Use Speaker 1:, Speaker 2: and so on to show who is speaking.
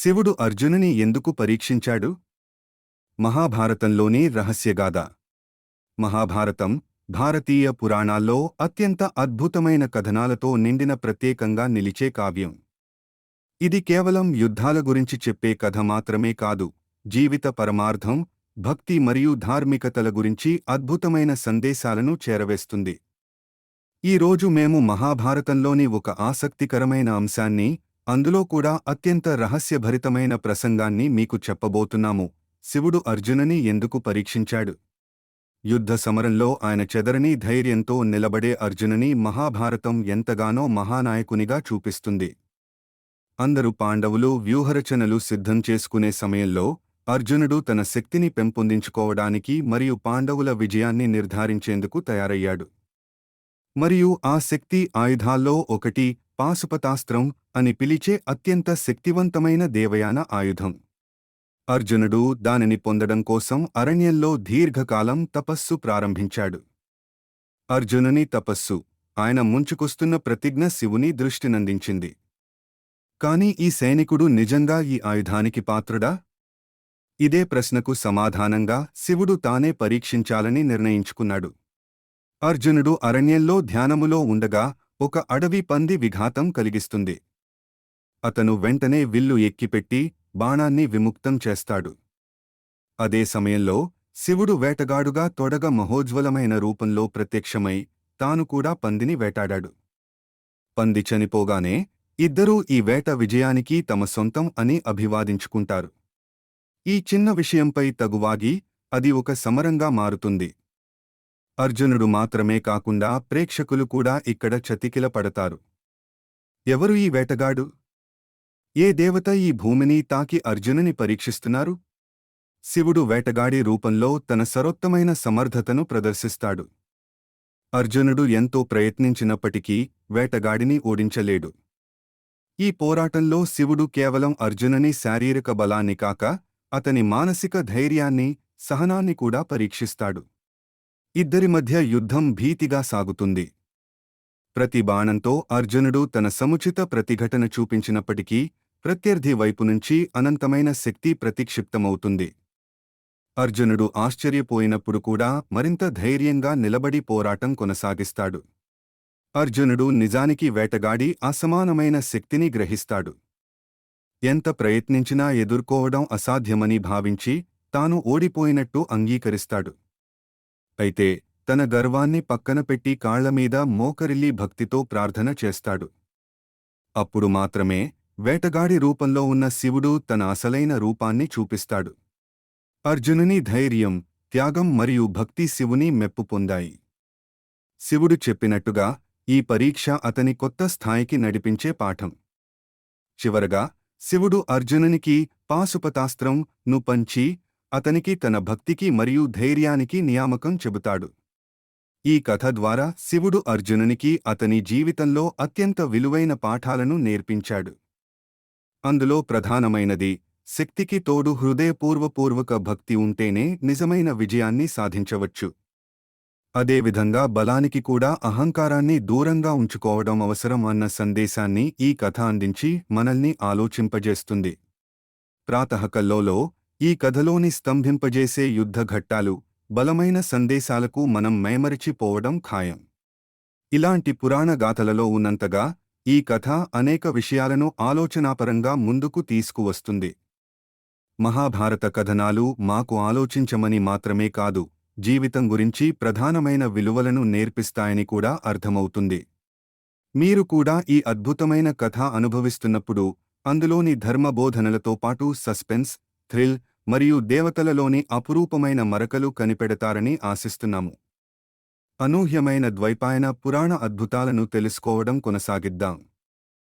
Speaker 1: శివుడు అర్జునుని ఎందుకు పరీక్షించాడు? మహాభారతంలోనే రహస్యగాథ మహాభారతం భారతీయ పురాణాల్లో అత్యంత అద్భుతమైన కథనాలతో నిండిన ప్రత్యేకంగా నిలిచే కావ్యం. ఇది కేవలం యుద్ధాల గురించి చెప్పే కథ మాత్రమే కాదు జీవిత పరమార్థం భక్తి మరియు ధార్మికతల గురించి అద్భుతమైన సందేశాలను చేరవేస్తుంది. ఈ రోజు మేము మహాభారతంలోని ఒక ఆసక్తికరమైన అంశాన్ని అందులో కూడా అత్యంత రహస్యభరితమైన ప్రసంగాన్ని మీకు చెప్పబోతున్నాము. శివుడు అర్జునుని ఎందుకు పరీక్షించాడు? యుద్ధ సమరంలో ఆయన చెదరని ధైర్యంతో నిలబడే అర్జునుని మహాభారతం ఎంతగానో మహానాయకునిగా చూపిస్తుంది. అందరు పాండవులు వ్యూహరచనలు సిద్ధం చేసుకునే సమయంలో అర్జునుడు తన శక్తిని పెంపొందించుకోవడానికి మరియు పాండవుల విజయాన్ని నిర్ధారించేందుకు తయారయ్యాడు. మరియు ఆ శక్తి ఆయుధాల్లో ఒకటి పాశుపతాస్త్రం అని పిలిచే అత్యంత శక్తివంతమైన దేవయాన ఆయుధం. అర్జునుడు దానిని పొందడం కోసం అరణ్యంలో దీర్ఘకాలం తపస్సు ప్రారంభించాడు. అర్జునుని తపస్సు ఆయన ముంచుకొస్తున్న ప్రతిజ్ఞ శివుని దృష్టినందించింది. కాని ఈ సైనికుడు నిజంగా ఈ ఆయుధానికి పాత్రుడా? ఇదే ప్రశ్నకు సమాధానంగా శివుడు తానే పరీక్షించాలని నిర్ణయించుకున్నాడు. అర్జునుడు అరణ్యంలో ధ్యానములో ఉండగా ఒక అడవి పంది విఘాతం కలిగిస్తుంది. అతను వెంటనే విల్లు ఎక్కిపెట్టి బాణాన్ని విముక్తం చేస్తాడు. అదే సమయంలో శివుడు వేటగాడుగా తొడగ మహోజ్వలమైన రూపంలో ప్రత్యక్షమై తాను కూడా పందిని వేటాడాడు. పంది చనిపోగానే ఇద్దరూ ఈ వేట విజయానికి తమ సొంతం అని అభివాదించుకుంటారు. ఈ చిన్న విషయంపై తగువాగి అది ఒక సమరంగా మారుతుంది. అర్జునుడు మాత్రమే కాకుండా ప్రేక్షకులు కూడా ఇక్కడ చతికిల పడతారు. ఎవరు ఈ వేటగాడు? ఏ దేవత ఈ భూమిని తాకి అర్జునుని పరీక్షిస్తున్నారు? శివుడు వేటగాడి రూపంలో తన సరోత్తమైన సమర్థతను ప్రదర్శిస్తాడు. అర్జునుడు ఎంతో ప్రయత్నించినప్పటికీ వేటగాడిని ఓడించలేడు. ఈ పోరాటంలో శివుడు కేవలం అర్జునుని శారీరక బలాన్ని కాక అతని మానసిక ధైర్యాన్ని సహనాన్ని కూడా పరీక్షిస్తాడు. ఇద్దరి మధ్య యుద్ధం భీతిగా సాగుతుంది. ప్రతి బాణంతో అర్జునుడు తన సముచిత ప్రతిఘటన చూపించినప్పటికీ ప్రత్యర్థి వైపు నుంచి అనంతమైన శక్తి ప్రతిక్షిప్తమవుతుంది. అర్జునుడు ఆశ్చర్యపోయినప్పుడు కూడా మరింత ధైర్యంగా నిలబడి పోరాటం కొనసాగిస్తాడు. అర్జునుడు నిజానికి వేటగాడి అసమానమైన శక్తిని గ్రహిస్తాడు. ఎంత ప్రయత్నించినా ఎదుర్కోవడం అసాధ్యమని భావించి తాను ఓడిపోయినట్టు అంగీకరిస్తాడు. అయితే తన గర్వాన్ని పక్కన పెట్టి కాళ్ళమీద మోకరిల్లి భక్తితో ప్రార్థన చేస్తాడు. అప్పుడు మాత్రమే వేటగాడి రూపంలో ఉన్న శివుడు తన అసలైన రూపాన్ని చూపిస్తాడు. అర్జునుని ధైర్యం త్యాగం మరియు భక్తి శివుని మెప్పు పొందాయి. శివుడు చెప్పినట్టుగా ఈ పరీక్ష అతని కొత్త స్థాయికి నడిపించే పాఠం. చివరగా శివుడు అర్జునునికి పాశుపతాస్త్రం ను పంచి అతనికి తన భక్తికి మరియు ధైర్యానికి నియామకం చెబుతాడు. ఈ కథ ద్వారా శివుడు అర్జునునికి అతని జీవితంలో అత్యంత విలువైన పాఠాలను నేర్పించాడు. అందులో ప్రధానమైనది శక్తికి తోడు హృదయపూర్వపూర్వక భక్తి ఉంటేనే నిజమైన విజయాన్ని సాధించవచ్చు. అదేవిధంగా బలానికి కూడా అహంకారాన్ని దూరంగా ఉంచుకోవడం అవసరం అన్న సందేశాన్ని ఈ కథ అందించి మనల్ని ఆలోచింపజేస్తుంది. ప్రాతహకల్లోలో ఈ కథలోని స్తంభింపజేసే యుద్ధ ఘట్టాలు బలమైన సందేశాలకు మనం మైమరిచిపోవడం ఖాయం. ఇలాంటి పురాణ గాథలలో ఉన్నంతగా ఈ కథ అనేక విషయాలను ఆలోచనాపరంగా ముందుకు తీసుకువస్తుంది. మహాభారత కథనాలు మాకు ఆలోచించమని మాత్రమే కాదు జీవితం గురించి ప్రధానమైన విలువలను నేర్పిస్తాయని కూడా అర్థమవుతుంది. మీరు కూడా ఈ అద్భుతమైన కథ అనుభవిస్తున్నప్పుడు అందులోని ధర్మబోధనలతో పాటు సస్పెన్స్ థ్రిల్ మరియు దేవతలలోని అపురూపమైన మరకలు కనిపెడతారని ఆశిస్తున్నాము. అనూహ్యమైన ద్వైపాయన పురాణ అద్భుతాలను తెలుసుకోవడం కొనసాగిద్దాం.